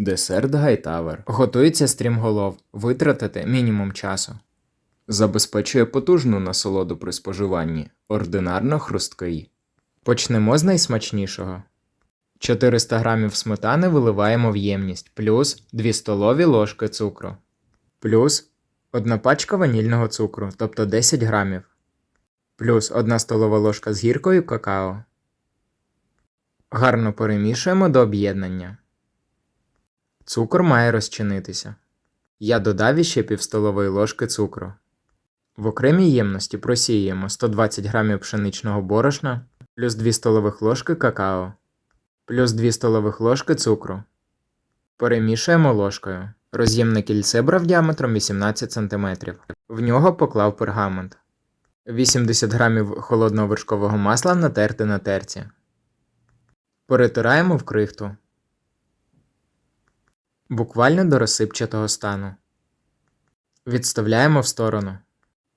Десерт Гайтавер. Готується стрімголов. Витратити мінімум часу. Забезпечує потужну насолоду при споживанні. Ординарно хрусткий. Почнемо з найсмачнішого. 400 грамів сметани виливаємо в ємність, плюс 2 столові ложки цукру. Плюс 1 пачка ванільного цукру, тобто 10 грамів. Плюс 1 столова ложка з гіркою какао. Гарно перемішуємо до об'єднання. Цукор має розчинитися. Я додав іще півстолової ложки цукру. В окремій ємності просіюємо 120 грамів пшеничного борошна, плюс 2 столових ложки какао, плюс 2 столових ложки цукру. Перемішуємо ложкою. Роз'ємне кільце брав діаметром 18 см. В нього поклав пергамент. 80 грамів холодного вершкового масла натерти на терці. Перетираємо в крихту. Буквально до розсипчатого стану. Відставляємо в сторону.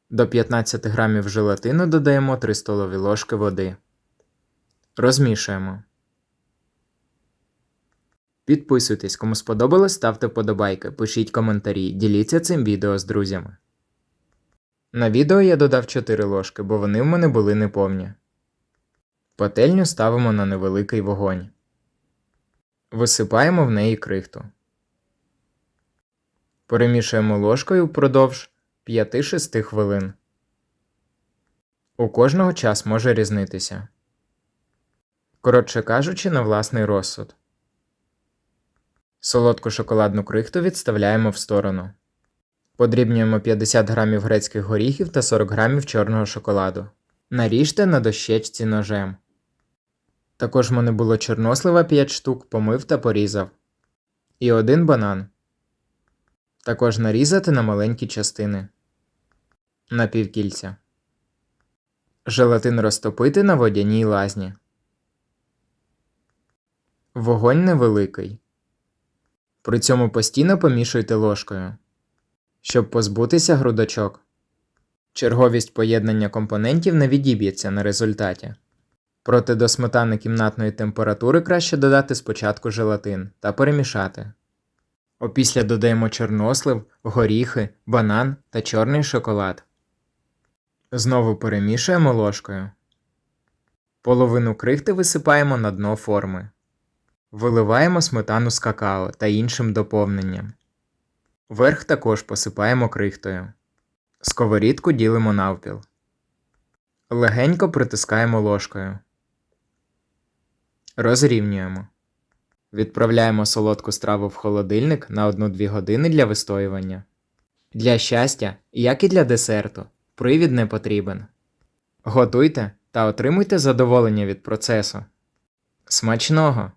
До 15 грамів желатину додаємо 3 столові ложки води. Розмішуємо. Підписуйтесь, кому сподобалось, ставте вподобайки, пишіть коментарі, діліться цим відео з друзями. На відео я додав 4 ложки, бо вони в мене були неповні. Пательню ставимо на невеликий вогонь. Висипаємо в неї крихту. Перемішуємо ложкою впродовж 5-6 хвилин. У кожного час може різнитися. Коротше кажучи, на власний розсуд. Солодку шоколадну крихту відставляємо в сторону. Подрібнюємо 50 грамів грецьких горіхів та 40 грамів чорного шоколаду. Наріжте на дощечці ножем. Також мене було чорнослива 5 штук, помив та порізав. І один банан. Також нарізати на маленькі частини. На півкільця. Желатин розтопити на водяній лазні. Вогонь невеликий. При цьому постійно помішуйте ложкою, щоб позбутися грудочок. Черговість поєднання компонентів не відіб'ється на результаті. Проте до сметани кімнатної температури краще додати спочатку желатин та перемішати. Опісля додаємо чорнослив, горіхи, банан та чорний шоколад. Знову перемішуємо ложкою. Половину крихти висипаємо на дно форми. Виливаємо сметану з какао та іншим доповненням. Верх також посипаємо крихтою. Сковорідку ділимо навпіл. Легенько притискаємо ложкою. Розрівнюємо. Відправляємо солодку страву в холодильник на 1-2 години для вистоювання. Для щастя, як і для десерту, привід не потрібен. Готуйте та отримуйте задоволення від процесу. Смачного!